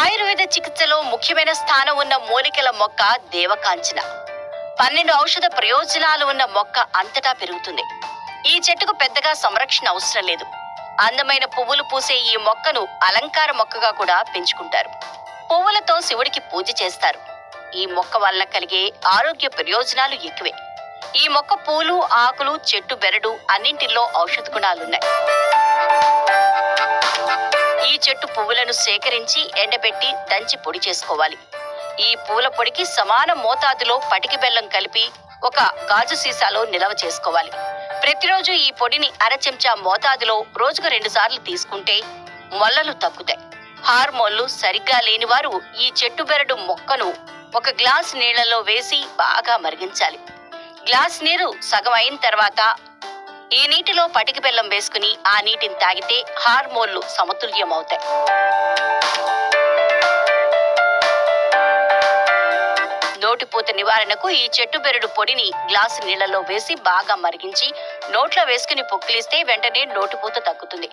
ఆయుర్వేద చికిత్సలో ముఖ్యమైన స్థానం ఉన్న మూలికల మొక్క దేవకాంచన. పన్నెండు ఔషధ ప్రయోజనాలు ఉన్న మొక్క అంతటా పెరుగుతుంది. ఈ చెట్టుకు పెద్దగా సంరక్షణ అవసరం లేదు. అందమైన పువ్వులు పూసే ఈ మొక్కను అలంకార మొక్కగా కూడా పెంచుకుంటారు. పువ్వులతో శివుడికి పూజ చేస్తారు. ఈ మొక్క వల్ల కలిగే ఆరోగ్య ప్రయోజనాలు ఎక్కువే. ఈ మొక్క పూలు ఆకులు చెట్టు బెరడు అన్నింటిలో ఔషధ గుణాలున్నాయి. ఈ చెట్టు పువ్వులను సేకరించి ఎండబెట్టి దంచి పొడి చేసుకోవాలి. ఈ పూల పొడికి సమాన మోతాదులో పటికి బెల్లం కలిపి ఒక గాజు సీసాలో నిల్వ చేసుకోవాలి. ప్రతిరోజు ఈ పొడిని అర చెంచా మోతాదులో రోజుకు రెండుసార్లు తీసుకుంటే మొల్లలు తగ్గుతాయి. హార్మోన్లు సరిగ్గా లేని వారు ఈ చెట్టు బెరడు మొక్కను ఒక గ్లాస్ నీళ్ళలో వేసి బాగా మరిగించాలి. గ్లాస్ నీరు సగం అయిన తర్వాత ఈ నీటిలో పటికి బెల్లం వేసుకుని ఆ నీటిని తాగితే హార్మోన్లు సమతుల్యమవుతాయి. నోటిపూత నివారణకు ఈ చెట్టు బెరడు పొడిని గ్లాసు నీళ్ళలో వేసి బాగా మరిగించి నోట్లో వేసుకుని పొక్కిలిస్తే వెంటనే నోటిపూత తగ్గుతుంది.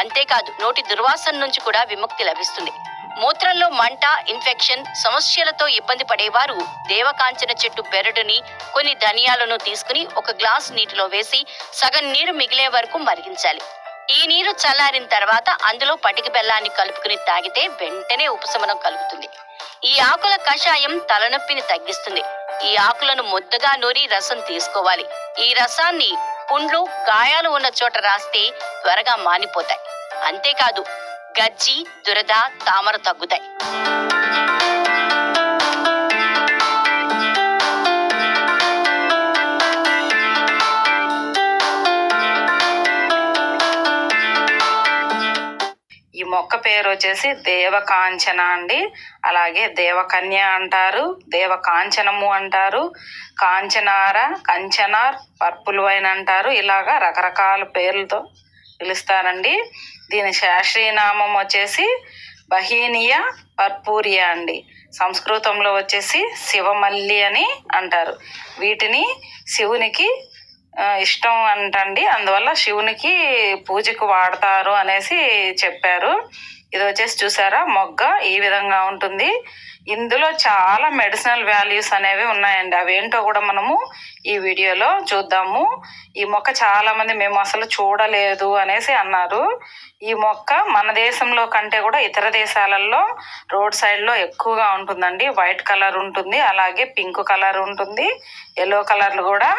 అంతేకాదు నోటి దుర్వాసన నుంచి కూడా విముక్తి లభిస్తుంది. మూత్రంలో మంట ఇన్ఫెక్షన్ సమస్యలతో ఇబ్బంది పడేవారు దేవకాంచన చెట్టు బెరడుని కొన్ని ధనియాలను తీసుకుని ఒక గ్లాస్ నీటిలో వేసి సగం నీరు మిగిలే వరకు మరిగించాలి. ఈ నీరు చల్లారిన తర్వాత అందులో పటిక బెల్లాన్ని కలుపుకుని తాగితే వెంటనే ఉపశమనం కలుగుతుంది. ఈ ఆకుల కషాయం తలనొప్పిని తగ్గిస్తుంది. ఈ ఆకులను ముద్దగా నూరి రసం తీసుకోవాలి. ఈ రసాన్ని పుండ్లు గాయాలు ఉన్న చోట రాస్తే త్వరగా మానిపోతాయి. అంతేకాదు గజ్జి దురద తామర తగ్గుతాయి. ఈ మొక్క పేరు వచ్చేసి దేవకాంచన అండి. అలాగే దేవకన్య అంటారు దేవకాంచనము అంటారు కాంచనార కంచనార్ పర్పుల్ వైన్ అంటారు. ఇలాగా రకరకాల పేర్లతో పిలుస్తారండి. దీని శాస్త్రీయ నామం వచ్చేసి బహీనియా పర్పూరియా అండి. సంస్కృతంలో వచ్చేసి శివమల్లి అని అంటారు. వీటిని శివునికి ఇష్టం అంటండి. అందువల్ల శివునికి పూజకు వాడతారు అనేసి చెప్పారు. ఇది వచ్చేసి చూసారా? మొగ్గ ఈ విధంగా ఉంటుంది. ఇందులో చాలా మెడిసినల్ వాల్యూస్ అనేవి ఉన్నాయండి. అవేంటో కూడా మనము ఈ వీడియోలో చూద్దాము. ఈ మొక్క చాలా మంది మేము అసలు చూడలేదు అనేసి అన్నారు. ఈ మొక్క మన దేశంలో కంటే కూడా ఇతర దేశాలలో రోడ్ సైడ్లో ఎక్కువగా ఉంటుందండి. వైట్ కలర్ ఉంటుంది అలాగే పింక్ కలర్ ఉంటుంది ఎల్లో కలర్ కూడా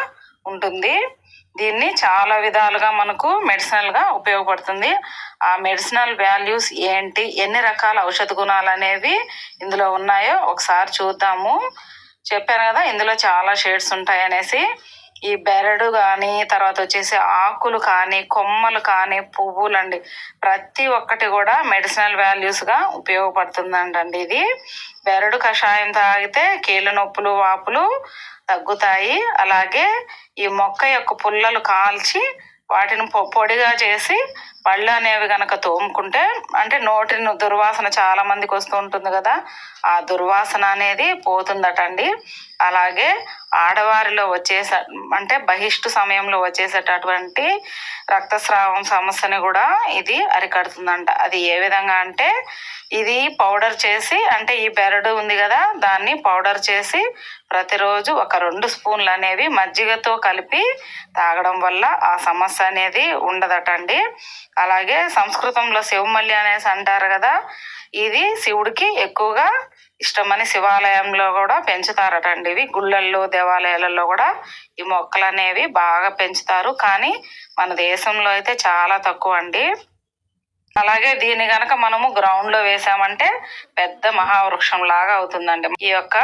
ఉంటుంది. దీన్ని చాలా విధాలుగా మనకు మెడిసినల్గా ఉపయోగపడుతుంది. ఆ మెడిసినల్ వాల్యూస్ ఏంటి? ఎన్ని రకాల ఔషధ గుణాలు అనేవి ఇందులో ఉన్నాయో ఒకసారి చూద్దాము. చెప్పాను కదా ఇందులో చాలా షేడ్స్ ఉంటాయి అనేసి ఈ బెరడు కానీ తర్వాత వచ్చేసి ఆకులు కానీ కొమ్మలు కానీ పువ్వులు అండి ప్రతి ఒక్కటి కూడా మెడిసినల్ వాల్యూస్గా ఉపయోగపడుతుందంటండి ఇది. బెరడు కషాయం తాగితే కీళ్ళ నొప్పులు వాపులు తగ్గుతాయి. అలాగే ఈ మొక్క యొక్క పుల్లలు కాల్చి వాటిని పొ- పొడిగా చేసి పళ్ళు అనేవి కనుక తోముకుంటే అంటే నోటి దుర్వాసన చాలా మందికి వస్తూ ఉంటుంది కదా. ఆ దుర్వాసన అనేది పోతుందటండి. అలాగే ఆడవారిలో వచ్చేస అంటే బహిష్టు సమయంలో వచ్చేసేటటువంటి రక్తస్రావం సమస్యని కూడా ఇది అరికడుతుందంట. అది ఏ విధంగా అంటే ఇది పౌడర్ చేసి అంటే ఈ బెరడు ఉంది కదా దాన్ని పౌడర్ చేసి ప్రతిరోజు ఒక రెండు స్పూన్లు అనేవి మజ్జిగతో కలిపి తాగడం వల్ల ఆ సమస్య అనేది ఉండదటండి. అలాగే సంస్కృతంలో శివమల్లి అనేసి అంటారు కదా ఇది శివుడికి ఎక్కువగా ఇష్టమని శివాలయంలో కూడా పెంచుతారటండి. ఇవి గుళ్ళల్లో దేవాలయాలలో కూడా ఈ మొక్కలు అనేవి బాగా పెంచుతారు. కానీ మన దేశంలో అయితే చాలా తక్కువ అండి. అలాగే దీన్ని గనక మనము గ్రౌండ్లో వేసామంటే పెద్ద మహావృక్షం లాగా అవుతుందండి. ఈ యొక్క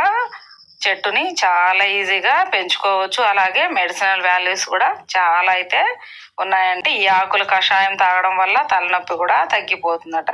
చెట్టుని చాలా ఈజీగా పెంచుకోవచ్చు. అలాగే మెడిసినల్ వాల్యూస్ కూడా చాలా అయితే ఉన్నాయంటే ఈ ఆకుల కషాయం తాగడం వల్ల తలనొప్పి కూడా తగ్గిపోతుందట.